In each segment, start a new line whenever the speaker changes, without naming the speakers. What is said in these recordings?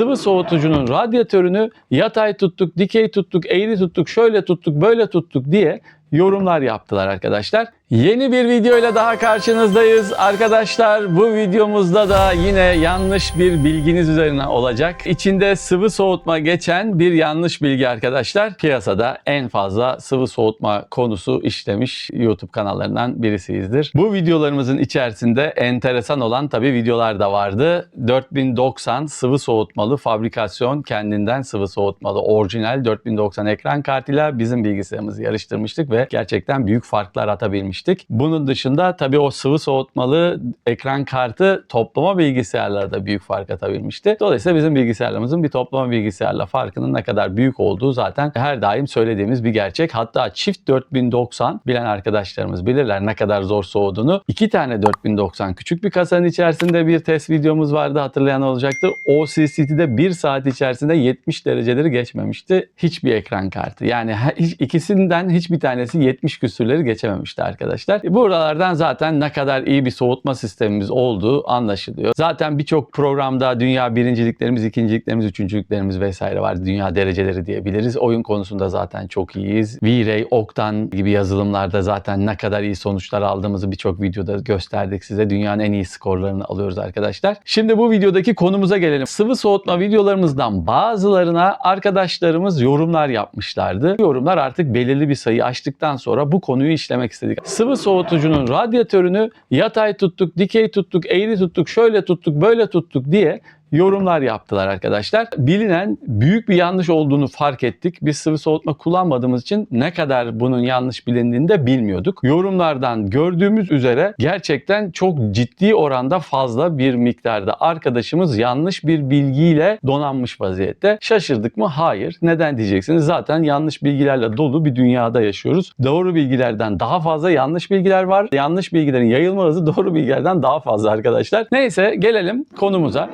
sıvı soğutucunun radyatörünü yatay tuttuk, dikey tuttuk, eğri tuttuk, şöyle tuttuk, böyle tuttuk diye yorumlar yaptılar arkadaşlar. Yeni bir videoyla daha karşınızdayız. Arkadaşlar bu videomuzda da yine yanlış bir bilginiz üzerine olacak. İçinde sıvı soğutma geçen bir yanlış bilgi arkadaşlar. Piyasada en fazla sıvı soğutma konusu işlemiş YouTube kanallarından birisiyizdir. Bu videolarımızın içerisinde enteresan olan tabii videolar da vardı. 4090 sıvı soğutmalı fabrikasyon kendinden sıvı soğutmalı orijinal 4090 ekran kartıyla bizim bilgisayarımızı yarıştırmıştık ve gerçekten büyük farklar atabilmiştik. Bunun dışında tabii o sıvı soğutmalı ekran kartı toplama bilgisayarlarda büyük fark atabilmişti. Dolayısıyla bizim bilgisayarlarımızın bir toplama bilgisayarla farkının ne kadar büyük olduğu zaten her daim söylediğimiz bir gerçek. Hatta çift 4090 bilen arkadaşlarımız bilirler ne kadar zor soğuduğunu. İki tane 4090 küçük bir kasanın içerisinde bir test videomuz vardı hatırlayan olacaktır. O CCT'de bir saat içerisinde 70 dereceleri geçmemişti hiçbir ekran kartı. Yani hiç- ikisinden hiçbir tanesi 70 küsürleri geçememişti arkadaşlar. Buralardan zaten ne kadar iyi bir soğutma sistemimiz olduğu anlaşılıyor. Zaten birçok programda dünya birinciliklerimiz, ikinciliklerimiz, üçüncülüklerimiz vesaire var. Dünya dereceleri diyebiliriz. Oyun konusunda zaten çok iyiyiz. V-Ray, Octane gibi yazılımlarda zaten ne kadar iyi sonuçlar aldığımızı birçok videoda gösterdik size. Dünyanın en iyi skorlarını alıyoruz arkadaşlar. Şimdi bu videodaki konumuza gelelim. Sıvı soğutma videolarımızdan bazılarına arkadaşlarımız yorumlar yapmışlardı. Yorumlar artık belirli bir sayı aştıktan sonra bu konuyu işlemek istedik. Sıvı soğutucunun radyatörünü yatay tuttuk, dikey tuttuk, eğri tuttuk, şöyle tuttuk, böyle tuttuk diye yorumlar yaptılar arkadaşlar. Bilinen büyük bir yanlış olduğunu fark ettik. Biz sıvı soğutma kullanmadığımız için ne kadar bunun yanlış bilindiğini de bilmiyorduk. Yorumlardan gördüğümüz üzere gerçekten çok ciddi oranda fazla bir miktarda arkadaşımız yanlış bir bilgiyle donanmış vaziyette. Şaşırdık mı? Hayır. Neden diyeceksiniz? Zaten yanlış bilgilerle dolu bir dünyada yaşıyoruz. Doğru bilgilerden daha fazla yanlış bilgiler var. Yanlış bilgilerin yayılma hızı doğru bilgilerden daha fazla arkadaşlar. Neyse gelelim konumuza.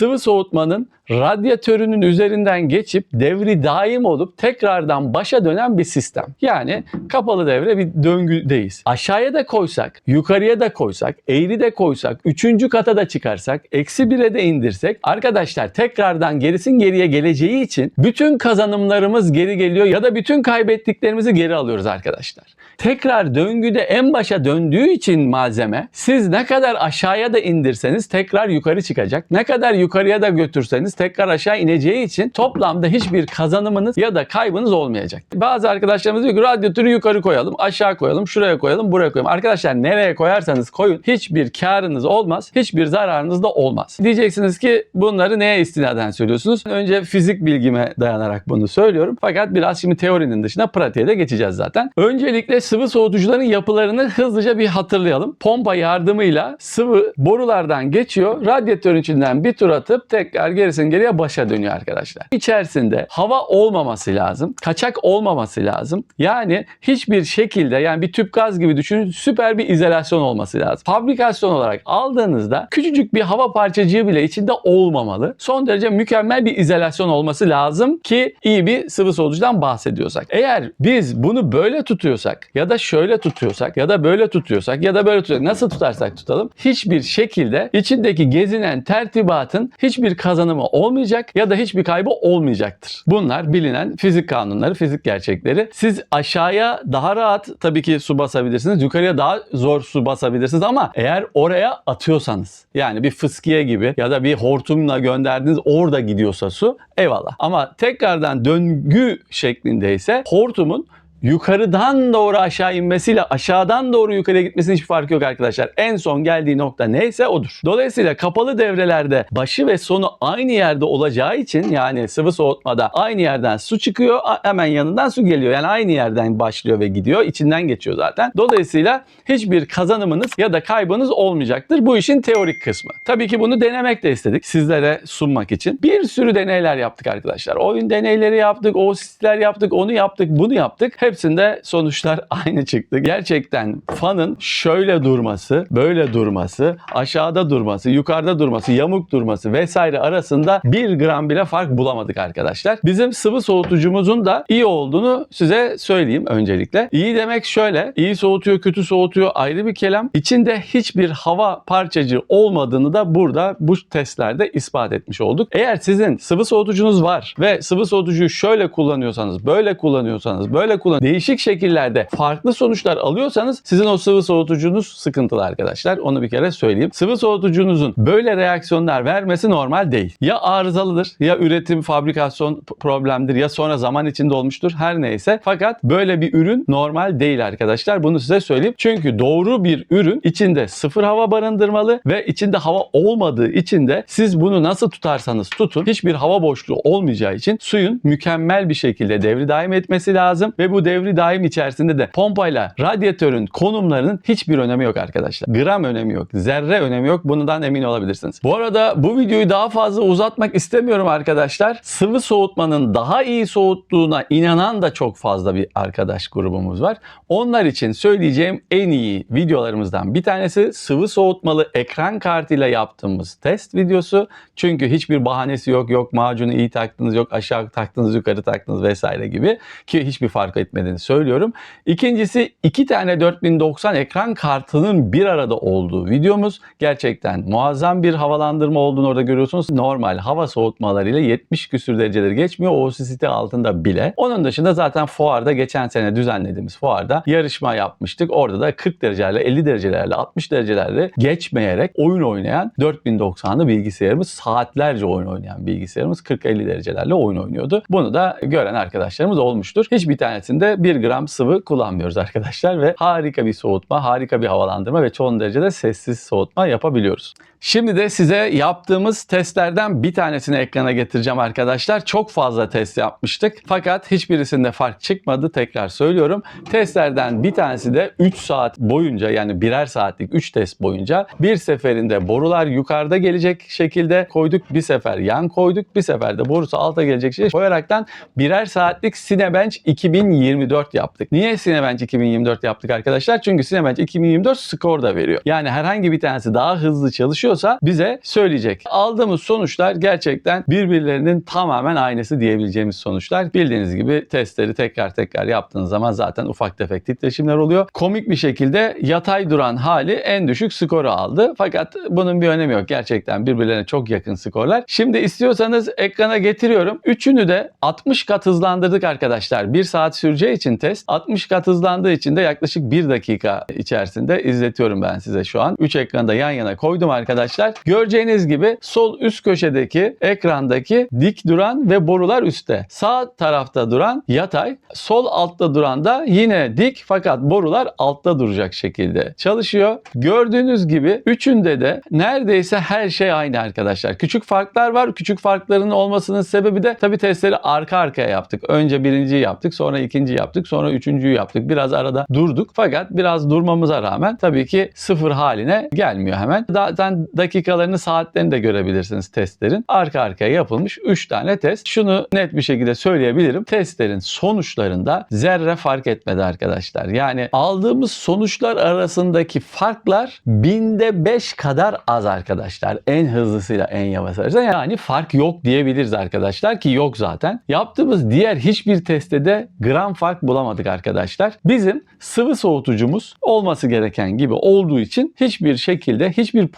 Sıvı soğutmanın radyatörünün üzerinden geçip devri daim olup tekrardan başa dönen bir sistem. Yani kapalı devre bir döngüdeyiz. Aşağıya da koysak, yukarıya da koysak, eğri de koysak, üçüncü kata da çıkarsak, eksi bire de indirsek arkadaşlar tekrardan gerisin geriye geleceği için bütün kazanımlarımız geri geliyor ya da bütün kaybettiklerimizi geri alıyoruz arkadaşlar. Tekrar döngüde en başa döndüğü için malzeme siz ne kadar aşağıya da indirseniz tekrar yukarı çıkacak. Ne kadar yukarıya da götürseniz tekrar aşağı ineceği için toplamda hiçbir kazanımınız ya da kaybınız olmayacak. Bazı arkadaşlarımız diyor ki radyatörü yukarı koyalım, aşağı koyalım, şuraya koyalım, buraya koyalım. Arkadaşlar nereye koyarsanız koyun hiçbir karınız olmaz, hiçbir zararınız da olmaz. Diyeceksiniz ki bunları neye istinaden söylüyorsunuz? Önce fizik bilgime dayanarak bunu söylüyorum. Fakat biraz şimdi teorinin dışında pratiğe de geçeceğiz zaten. Öncelikle sıvı soğutucuların yapılarını hızlıca bir hatırlayalım. Pompa yardımıyla sıvı borulardan geçiyor. Radyatörün içinden bir tur atıp tekrar gerisin geriye başa dönüyor arkadaşlar. İçerisinde hava olmaması lazım. Kaçak olmaması lazım. Yani hiçbir şekilde yani bir tüp gaz gibi düşünün süper bir izolasyon olması lazım. Fabrikasyon olarak aldığınızda küçücük bir hava parçacığı bile içinde olmamalı. Son derece mükemmel bir izolasyon olması lazım ki iyi bir sıvı soğutucudan bahsediyorsak. Eğer biz bunu böyle tutuyorsak ya da şöyle tutuyorsak ya da böyle tutuyorsak ya da böyle tutuyorsak nasıl tutarsak tutalım hiçbir şekilde içindeki gezinen tertibatın hiçbir kazanımı olmayacak ya da hiçbir kaybı olmayacaktır. Bunlar bilinen fizik kanunları, fizik gerçekleri. Siz aşağıya daha rahat tabii ki su basabilirsiniz. Yukarıya daha zor su basabilirsiniz ama eğer oraya atıyorsanız yani bir fıskiye gibi ya da bir hortumla gönderdiğiniz orada gidiyorsa su eyvallah. Ama tekrardan döngü şeklindeyse hortumun yukarıdan doğru aşağı inmesiyle aşağıdan doğru yukarıya gitmesinin hiçbir farkı yok arkadaşlar. En son geldiği nokta neyse odur. Dolayısıyla kapalı devrelerde başı ve sonu aynı yerde olacağı için yani sıvı soğutmada aynı yerden su çıkıyor hemen yanından su geliyor. Yani aynı yerden başlıyor ve gidiyor. içinden geçiyor zaten. Dolayısıyla hiçbir kazanımınız ya da kaybınız olmayacaktır. Bu işin teorik kısmı. Tabii ki bunu denemek de istedik sizlere sunmak için. Bir sürü deneyler yaptık arkadaşlar. Oyun deneyleri yaptık, o sisler yaptık, onu yaptık, bunu yaptık. Hepsinde sonuçlar aynı çıktı. Gerçekten fanın şöyle durması, böyle durması, aşağıda durması, yukarıda durması, yamuk durması vesaire arasında bir gram bile fark bulamadık arkadaşlar. Bizim sıvı soğutucumuzun da iyi olduğunu size söyleyeyim öncelikle. İyi demek şöyle, iyi soğutuyor, kötü soğutuyor ayrı bir kelam. İçinde hiçbir hava parçacığı olmadığını da burada bu testlerde ispat etmiş olduk. Eğer sizin sıvı soğutucunuz var ve sıvı soğutucuyu şöyle kullanıyorsanız, böyle kullanıyorsanız, böyle kullan değişik şekillerde farklı sonuçlar alıyorsanız sizin o sıvı soğutucunuz sıkıntılı arkadaşlar. Onu bir kere söyleyeyim. Sıvı soğutucunuzun böyle reaksiyonlar vermesi normal değil. Ya arızalıdır, ya üretim, fabrikasyon problemdir, ya sonra zaman içinde olmuştur. Her neyse. Fakat böyle bir ürün normal değil arkadaşlar. Bunu size söyleyeyim. Çünkü doğru bir ürün içinde sıfır hava barındırmalı ve içinde hava olmadığı için de siz bunu nasıl tutarsanız tutun hiçbir hava boşluğu olmayacağı için suyun mükemmel bir şekilde devri daim etmesi lazım ve bu devri daim içerisinde de pompayla radyatörün konumlarının hiçbir önemi yok arkadaşlar. Gram önemi yok. Zerre önemi yok. Bundan emin olabilirsiniz. Bu arada bu videoyu daha fazla uzatmak istemiyorum arkadaşlar. Sıvı soğutmanın daha iyi soğuttuğuna inanan da çok fazla bir arkadaş grubumuz var. Onlar için söyleyeceğim en iyi videolarımızdan bir tanesi sıvı soğutmalı ekran kartıyla yaptığımız test videosu. Çünkü hiçbir bahanesi yok. Yok macunu iyi taktınız, yok aşağı taktınız, yukarı taktınız vesaire gibi ki hiçbir fark etmediğini söylüyorum. İkincisi iki tane 4090 ekran kartının bir arada olduğu videomuz. Gerçekten muazzam bir havalandırma olduğunu orada görüyorsunuz. Normal hava soğutmalarıyla 70 küsür dereceleri geçmiyor. O site altında bile. Onun dışında zaten fuarda geçen sene düzenlediğimiz fuarda yarışma yapmıştık. Orada da 40 derecelerle 50 derecelerle 60 derecelerle geçmeyerek oyun oynayan 4090'lı bilgisayarımız saatlerce oyun oynayan bilgisayarımız 40-50 derecelerle oyun oynuyordu. Bunu da gören arkadaşlarımız olmuştur. Hiçbir tanesinde 1 gram sıvı kullanmıyoruz arkadaşlar ve harika bir soğutma, harika bir havalandırma ve çoğun derecede sessiz soğutma yapabiliyoruz. Şimdi de size yaptığımız testlerden bir tanesini ekrana getireceğim arkadaşlar. Çok fazla test yapmıştık fakat hiçbirisinde fark çıkmadı tekrar söylüyorum. Testlerden bir tanesi de 3 saat boyunca yani birer saatlik 3 test boyunca bir seferinde borular yukarıda gelecek şekilde koyduk. Bir sefer yan koyduk. Bir sefer de borusu alta gelecek şekilde koyaraktan birer saatlik Cinebench 2024 yaptık. Niye Cinebench 2024 yaptık arkadaşlar? Çünkü Cinebench 2024 skor da veriyor. Yani herhangi bir tanesi daha hızlı çalışıyorsa bize söyleyecek. Aldığımız sonuçlar gerçekten birbirlerinin tamamen aynısı diyebileceğimiz sonuçlar. Bildiğiniz gibi testleri tekrar tekrar yaptığınız zaman zaten ufak tefek titreşimler oluyor. Komik bir şekilde yatay duran hali en düşük skoru aldı. Fakat bunun bir önemi yok. Gerçekten birbirlerine çok yakın skorlar. Şimdi istiyorsanız ekrana getiriyorum. Üçünü de 60 kat hızlandırdık arkadaşlar. 1 saat süreceği için test 60 kat hızlandığı için de yaklaşık 1 dakika içerisinde izletiyorum ben size şu an. 3 ekranı da yan yana koydum arkadaşlar. Göreceğiniz gibi sol üst köşedeki ekrandaki dik duran ve borular üstte. Sağ tarafta duran yatay, sol altta duran da yine dik fakat borular altta duracak şekilde çalışıyor. Gördüğünüz gibi üçünde de neredeyse her şey aynı arkadaşlar. Küçük farklar var. Küçük farkların olmasının sebebi de tabi testleri arka arkaya yaptık. Önce birinciyi yaptık, sonra ikinciyi yaptık, sonra üçüncüyü yaptık. Biraz arada durduk fakat biraz durmamıza rağmen tabii ki sıfır haline gelmiyor hemen. Zaten dakikalarını, saatlerini de görebilirsiniz testlerin. Arka arkaya yapılmış 3 tane test. Şunu net bir şekilde söyleyebilirim. Testlerin sonuçlarında zerre fark etmedi arkadaşlar. Yani aldığımız sonuçlar arasındaki farklar binde 5 kadar az arkadaşlar. En hızlısıyla en yavaş arasında. Yani fark yok diyebiliriz arkadaşlar ki yok zaten. Yaptığımız diğer hiçbir testte de gram fark bulamadık arkadaşlar. Bizim sıvı soğutucumuz olması gereken gibi olduğu için hiçbir şekilde, hiçbir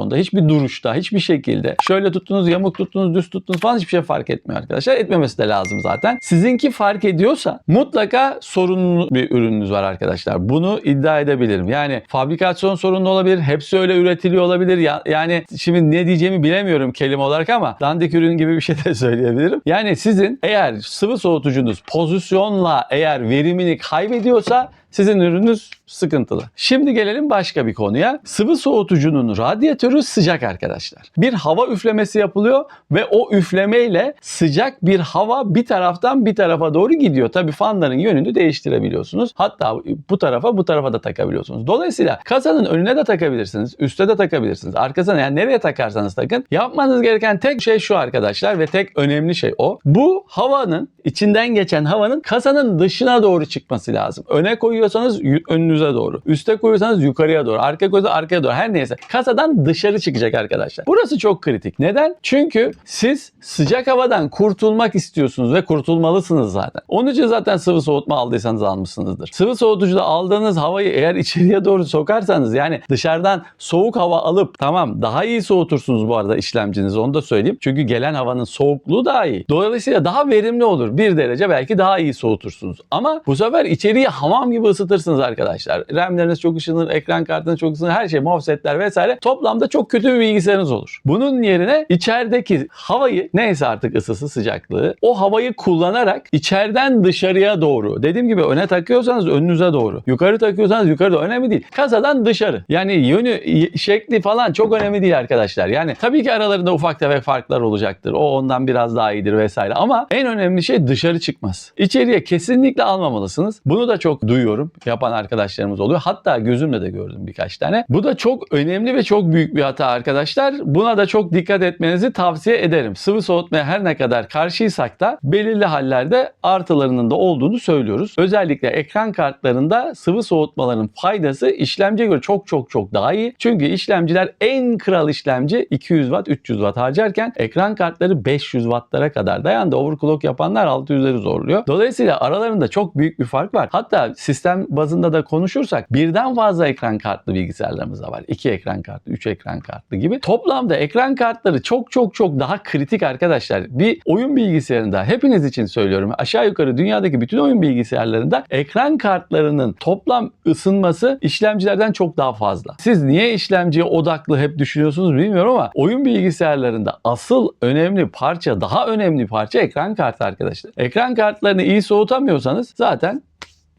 pozisyonda, hiçbir duruşta, hiçbir şekilde şöyle tuttunuz, yamuk tuttunuz, düz tuttunuz falan hiçbir şey fark etmiyor arkadaşlar. Etmemesi de lazım zaten. Sizinki fark ediyorsa mutlaka sorunlu bir ürününüz var arkadaşlar. Bunu iddia edebilirim. Yani fabrikasyon sorunlu olabilir. Hepsi öyle üretiliyor olabilir. Ya, yani şimdi ne diyeceğimi bilemiyorum kelime olarak ama dandik ürün gibi bir şey de söyleyebilirim. Yani sizin eğer sıvı soğutucunuz pozisyonla eğer verimini kaybediyorsa sizin ürününüz sıkıntılı. Şimdi gelelim başka bir konuya. Sıvı soğutucunun radyatörü sıcak arkadaşlar. Bir hava üflemesi yapılıyor ve o üflemeyle sıcak bir hava bir taraftan bir tarafa doğru gidiyor. Tabii fanların yönünü değiştirebiliyorsunuz. Hatta bu tarafa bu tarafa da takabiliyorsunuz. Dolayısıyla kasanın önüne de takabilirsiniz, üste de takabilirsiniz. Arkasına yani nereye takarsanız takın. Yapmanız gereken tek şey şu arkadaşlar ve tek önemli şey o. Bu havanın içinden geçen havanın kasanın dışına doğru çıkması lazım. Öne koyuyorsanız önünüze doğru. Üste koyuyorsanız yukarıya doğru. Arkaya koyuyorsanız arkaya doğru. Her neyse. Kasadan dışarı çıkacak arkadaşlar. Burası çok kritik. Neden? Çünkü siz sıcak havadan kurtulmak istiyorsunuz ve kurtulmalısınız zaten. Onun için zaten sıvı soğutma aldıysanız almışsınızdır. Sıvı soğutucuda aldığınız havayı eğer içeriye doğru sokarsanız yani dışarıdan soğuk hava alıp tamam daha iyi soğutursunuz bu arada işlemcinizi onu da söyleyeyim. Çünkü gelen havanın soğukluğu daha iyi. Dolayısıyla daha verimli olur. Bir derece belki daha iyi soğutursunuz. Ama bu sefer içeriği hamam gibi ısıtırsınız arkadaşlar. RAM'leriniz çok ışınır, ekran kartınız çok ısınır, her şey MOSFET'ler vesaire. Toplamda çok kötü bir bilgisayarınız olur. Bunun yerine içerideki havayı neyse artık ısısı sıcaklığı o havayı kullanarak içeriden dışarıya doğru dediğim gibi öne takıyorsanız önünüze doğru. Yukarı takıyorsanız yukarı doğru. Önemli değil. Kasadan dışarı. Yani yönü, şekli falan çok önemli değil arkadaşlar. Yani tabii ki aralarında ufak tefek farklar olacaktır. O ondan biraz daha iyidir vesaire. Ama en önemli şey dışarı çıkmaz. İçeriye kesinlikle almamalısınız. Bunu da çok duyuyorum. Yapan arkadaşlarımız oluyor. Hatta gözümle de gördüm birkaç tane. Bu da çok önemli ve çok büyük bir hata arkadaşlar. Buna da çok dikkat etmenizi tavsiye ederim. Sıvı soğutmaya her ne kadar karşıysak da belirli hallerde artılarının da olduğunu söylüyoruz. Özellikle ekran kartlarında sıvı soğutmaların faydası işlemciye göre çok çok çok daha iyi. Çünkü işlemciler en kral işlemci 200 watt 300 watt harcarken ekran kartları 500 wattlara kadar dayandı. Overclock yapanlar 600'leri zorluyor. Dolayısıyla aralarında çok büyük bir fark var. Hatta sistem bazında da konuşursak birden fazla ekran kartlı bilgisayarlarımız da var. 2 ekran kartlı, 3 ekran kartlı gibi. Toplamda ekran kartları çok çok çok daha kritik arkadaşlar. Bir oyun bilgisayarında hepiniz için söylüyorum. Aşağı yukarı dünyadaki bütün oyun bilgisayarlarında ekran kartlarının toplam ısınması işlemcilerden çok daha fazla. Siz niye işlemciye odaklı hep düşünüyorsunuz bilmiyorum ama oyun bilgisayarlarında asıl önemli parça, daha önemli parça ekran kartı arkadaşlar. Ekran kartlarını iyi soğutamıyorsanız zaten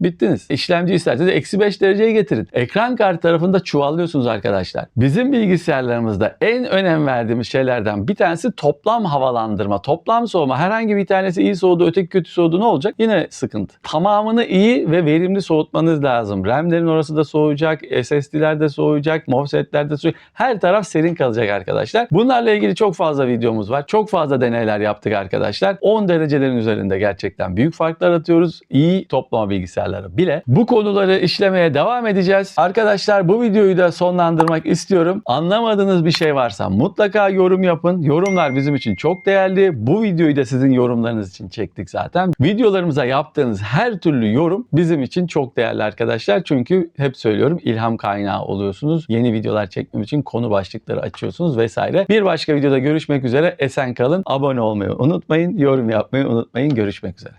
Bittiniz. İşlemci isterseniz eksi 5 dereceye getirin. Ekran kartı tarafında çuvallıyorsunuz arkadaşlar. Bizim bilgisayarlarımızda en önem verdiğimiz şeylerden bir tanesi toplam havalandırma, toplam soğuma. Herhangi bir tanesi iyi soğudu, öteki kötü soğudu ne olacak? Yine sıkıntı. Tamamını iyi ve verimli soğutmanız lazım. RAM'lerin orası da soğuyacak, SSD'ler de soğuyacak, MOSFET'ler de soğuyacak. Her taraf serin kalacak arkadaşlar. Bunlarla ilgili çok fazla videomuz var. Çok fazla deneyler yaptık arkadaşlar. 10 derecelerin üzerinde gerçekten büyük farklar atıyoruz. İyi toplama bilgisayarları bile. Bu konuları işlemeye devam edeceğiz. Arkadaşlar bu videoyu da sonlandırmak istiyorum. Anlamadığınız bir şey varsa mutlaka yorum yapın. Yorumlar bizim için çok değerli. Bu videoyu da sizin yorumlarınız için çektik zaten. Videolarımıza yaptığınız her türlü yorum bizim için çok değerli arkadaşlar. Çünkü hep söylüyorum ilham kaynağı oluyorsunuz. Yeni videolar çekmem için konu başlıkları açıyorsunuz vesaire. Bir başka videoda görüşmek üzere. Esen kalın. Abone olmayı unutmayın. Yorum yapmayı unutmayın. Görüşmek üzere.